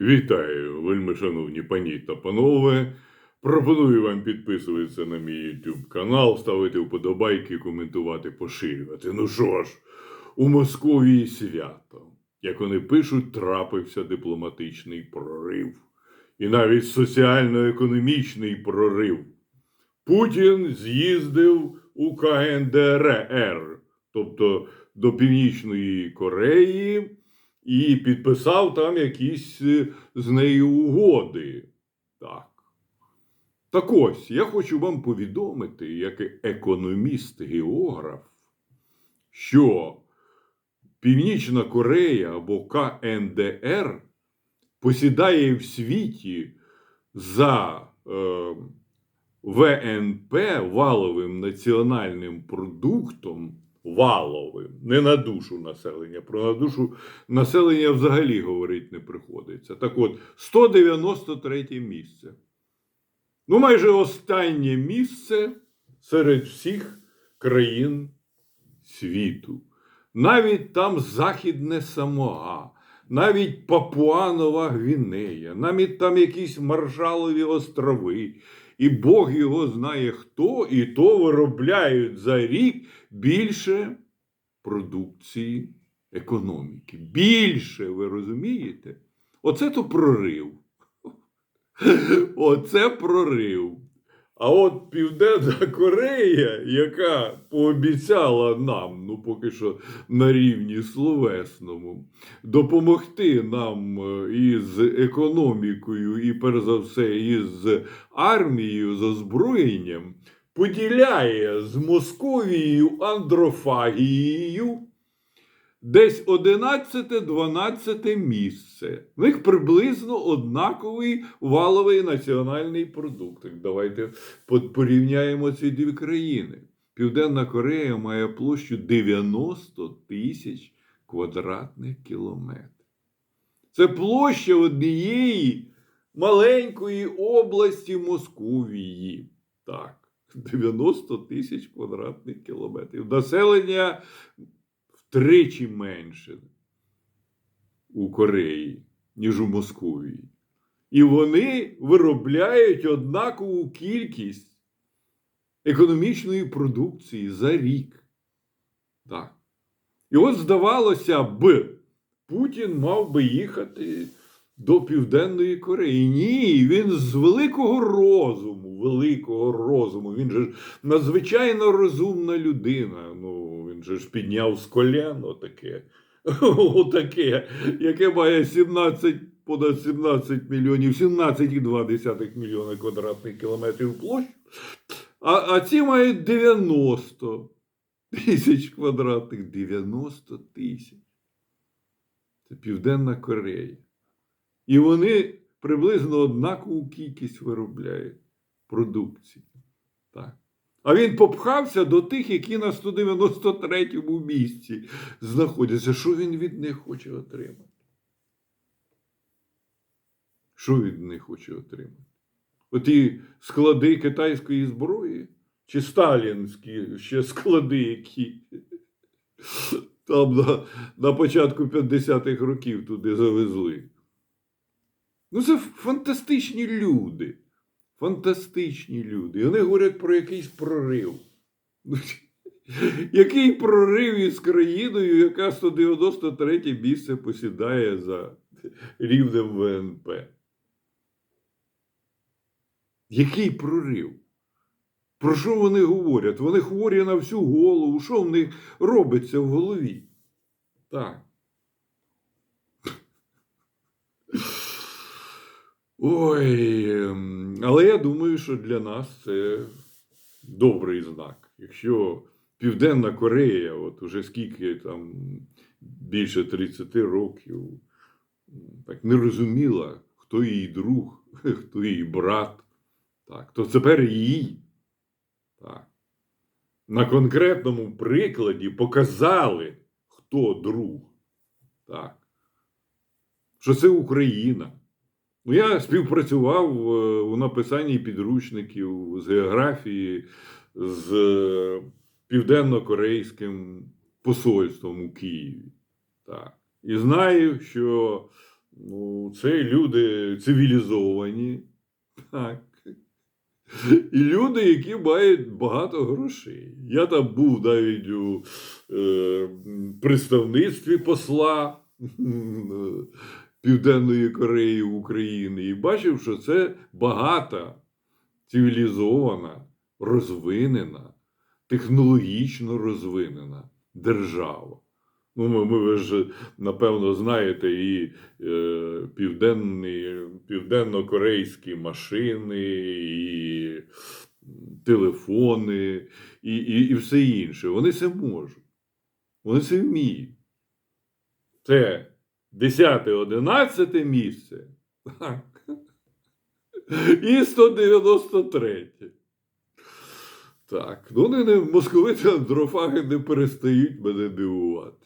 Вітаю, вельми шановні пані та панове. Пропоную вам підписуватися на мій YouTube канал, ставити вподобайки, коментувати, поширювати. Ну що ж, у Московії свято. Як вони пишуть, трапився дипломатичний прорив. І навіть соціально-економічний прорив. Путін з'їздив у КНДР, тобто до Північної Кореї, і підписав там якісь е, з нею угоди. Так. Так ось, я хочу вам повідомити, як економіст-географ, що Північна Корея або КНДР посідає в світі за е, ВНП валовим національним продуктом. Валовим, не на душу населення. Про на душу населення взагалі говорити не приходиться. Так от, 193 місце. Ну, майже останнє місце серед всіх країн світу. Навіть там Західне Самоа, навіть Папуанова Гвінея, навіть там якісь Маршалові острови. І Бог його знає хто, і то виробляють за рік більше продукції економіки. Більше, ви розумієте? Оце то прорив. Оце прорив. А от Південна Корея, яка пообіцяла нам, ну поки що на рівні словесному, допомогти нам е, із економікою і, перш за все, із армією, з озброєнням, поділяє з Московією андрофагією десь 11-12 місце. В них приблизно однаковий валовий національний продукт. Давайте порівняємо ці дві країни. Південна Корея має площу 90 тисяч квадратних кілометрів. Це площа однієї маленької області Московії. Так, 90 тисяч квадратних кілометрів. Населення втричі менше у Кореї, ніж у Московії. І вони виробляють однакову кількість економічної продукції за рік. Так. І от здавалося б, Путін мав би їхати до Південної Кореї. Ні, він з великого розуму, великого розуму. Він же надзвичайно розумна людина. Ну, він же ж підняв з колін отаке. Отаке, яке має 17, понад 17 мільйонів, 17,2 мільйона квадратних кілометрів площ. А, а ці мають 90 тисяч квадратних, 90 тисяч. Це Південна Корея. І вони приблизно однакову кількість виробляють продукції. Так. А він попхався до тих, які на 193-му місці знаходяться. Що він від них хоче отримати? Що від них хоче отримати? Оті склади китайської зброї? Чи сталінські ще склади, які там на, на початку 50-х років туди завезли? Ну, це фантастичні люди. Фантастичні люди. І вони говорять про якийсь прорив. Який прорив із країною, яка 193 місце посідає за рівнем ВНП? Який прорив? Про що вони говорять? Вони хворі на всю голову. Що в них робиться в голові? Так. Ой, ем, але я думаю, що для нас це добрий знак. Якщо Південна Корея, от уже скільки там більше 30 років, так не розуміла, хто її друг, хто її брат, так, то тепер її. Так. На конкретному прикладі показали, хто друг. Так. Що це Україна. Ну, я співпрацював е, у написанні підручників з географії з е, південно-корейським посольством у Києві. Так. І знаю, що Ну, це люди цивілізовані. Так. І люди, які мають багато грошей. Я там був навіть у е, представництві посла Південної Кореї в Україні і бачив, що це багата, цивілізована, розвинена, технологічно розвинена держава. Ну, ми, ми ви ж, напевно, знаєте, і е, південні, південно-корейські машини, і телефони, і, і, і все інше. Вони це можуть. Вони це вміють. Це 10-11 місце. І 193. Так. Ну, вони не, московити андрофаги не перестають мене дивувати.